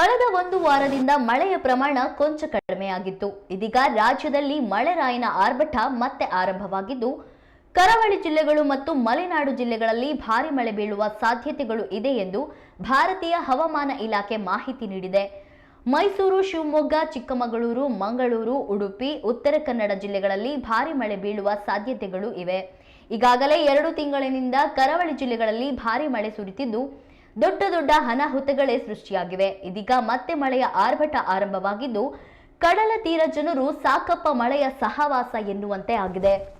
ಕಳೆದ ಒಂದು ವಾರದಿಂದ ಮಳೆಯ ಪ್ರಮಾಣ ಕೊಂಚ ಕಡಿಮೆಯಾಗಿತ್ತು. ಇದೀಗ ರಾಜ್ಯದಲ್ಲಿ ಮಳೆರಾಯನ ಆರ್ಭಟ ಮತ್ತೆ ಆರಂಭವಾಗಿದ್ದು, ಕರಾವಳಿ ಜಿಲ್ಲೆಗಳು ಮತ್ತು ಮಲೆನಾಡು ಜಿಲ್ಲೆಗಳಲ್ಲಿ ಭಾರಿ ಮಳೆ ಬೀಳುವ ಸಾಧ್ಯತೆಗಳು ಇದೆ ಎಂದು ಭಾರತೀಯ ಹವಾಮಾನ ಇಲಾಖೆ ಮಾಹಿತಿ ನೀಡಿದೆ. ಮೈಸೂರು, ಶಿವಮೊಗ್ಗ, ಚಿಕ್ಕಮಗಳೂರು, ಮಂಗಳೂರು, ಉಡುಪಿ, ಉತ್ತರ ಕನ್ನಡ ಜಿಲ್ಲೆಗಳಲ್ಲಿ ಭಾರಿ ಮಳೆ ಬೀಳುವ ಸಾಧ್ಯತೆಗಳು ಇವೆ. ಈಗಾಗಲೇ ಎರಡು ತಿಂಗಳಿನಿಂದ ಕರಾವಳಿ ಜಿಲ್ಲೆಗಳಲ್ಲಿ ಭಾರಿ ಮಳೆ ಸುರಿತಿದ್ದು ದೊಡ್ಡ ದೊಡ್ಡ ಅನಾಹುತಗಳೇ ಸೃಷ್ಟಿಯಾಗಿವೆ. ಇದೀಗ ಮತ್ತೆ ಮಳೆಯ ಆರ್ಭಟ ಆರಂಭವಾಗಿದ್ದು, ಕಡಲ ತೀರ ಜನರು ಸಾಕಪ್ಪ ಮಳೆಯ ಸಹವಾಸ ಎನ್ನುವಂತೆ ಆಗಿದೆ.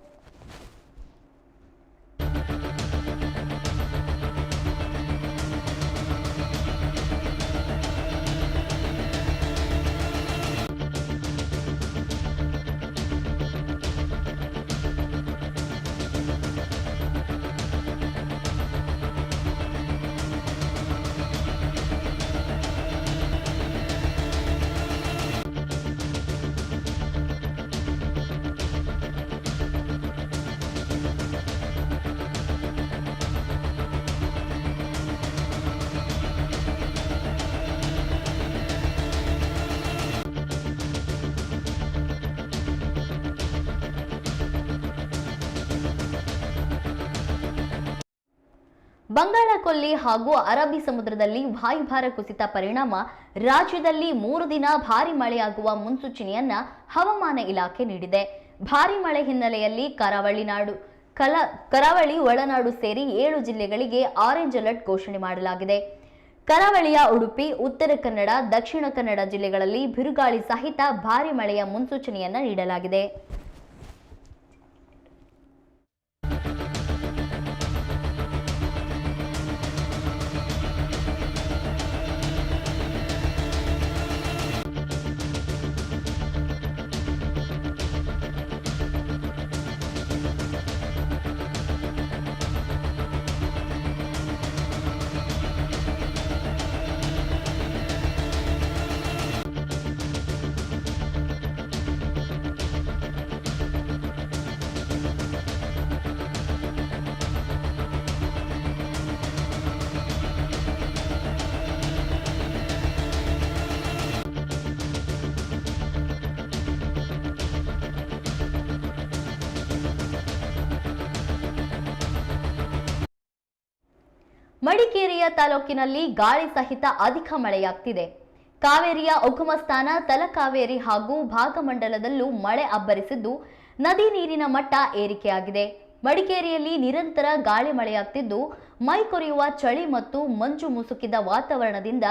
ಬಂಗಾಳ ಕೊಲ್ಲಿ ಹಾಗೂ ಅರಬ್ಬಿ ಸಮುದ್ರದಲ್ಲಿ ವಾಯುಭಾರ ಕುಸಿತ ಪರಿಣಾಮ, ರಾಜ್ಯದಲ್ಲಿ ಮೂರು ದಿನ ಭಾರಿ ಮಳೆಯಾಗುವ ಮುನ್ಸೂಚನೆಯನ್ನ ಹವಾಮಾನ ಇಲಾಖೆ ನೀಡಿದೆ. ಭಾರಿ ಮಳೆ ಹಿನ್ನೆಲೆಯಲ್ಲಿ ಕರಾವಳಿ ನಾಡು, ಕಲ, ಕರಾವಳಿ ಒಳನಾಡು ಸೇರಿ ಏಳು ಜಿಲ್ಲೆಗಳಿಗೆ ಆರೆಂಜ್ ಅಲರ್ಟ್ ಘೋಷಣೆ ಮಾಡಲಾಗಿದೆ. ಕರಾವಳಿಯ ಉಡುಪಿ, ಉತ್ತರ ಕನ್ನಡ, ದಕ್ಷಿಣ ಕನ್ನಡ ಜಿಲ್ಲೆಗಳಲ್ಲಿ ಬಿರುಗಾಳಿ ಸಹಿತ ಭಾರಿ ಮಳೆಯ ಮುನ್ಸೂಚನೆಯನ್ನ ನೀಡಲಾಗಿದೆ. ಮಡಿಕೇರಿಯ ತಾಲೂಕಿನಲ್ಲಿ ಗಾಳಿ ಸಹಿತ ಅಧಿಕ ಮಳೆಯಾಗ್ತಿದೆ. ಕಾವೇರಿಯ ಉಗಮಸ್ಥಾನ ತಲಕಾವೇರಿ ಹಾಗೂ ಭಾಗಮಂಡಲದಲ್ಲೂ ಮಳೆ ಅಬ್ಬರಿಸಿದ್ದು, ನದಿ ನೀರಿನ ಮಟ್ಟ ಏರಿಕೆಯಾಗಿದೆ. ಮಡಿಕೇರಿಯಲ್ಲಿ ನಿರಂತರ ಗಾಳಿ ಮಳೆಯಾಗ್ತಿದ್ದು, ಮೈ ಕೊರೆಯುವ ಚಳಿ ಮತ್ತು ಮಂಜು ಮುಸುಕಿದ ವಾತಾವರಣದಿಂದ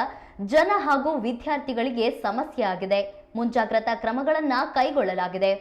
ಜನ ಹಾಗೂ ವಿದ್ಯಾರ್ಥಿಗಳಿಗೆ ಸಮಸ್ಯೆ ಆಗಿದೆ ಮುಂಜಾಗ್ರತಾ ಕ್ರಮಗಳನ್ನು ಕೈಗೊಳ್ಳಲಾಗಿದೆ.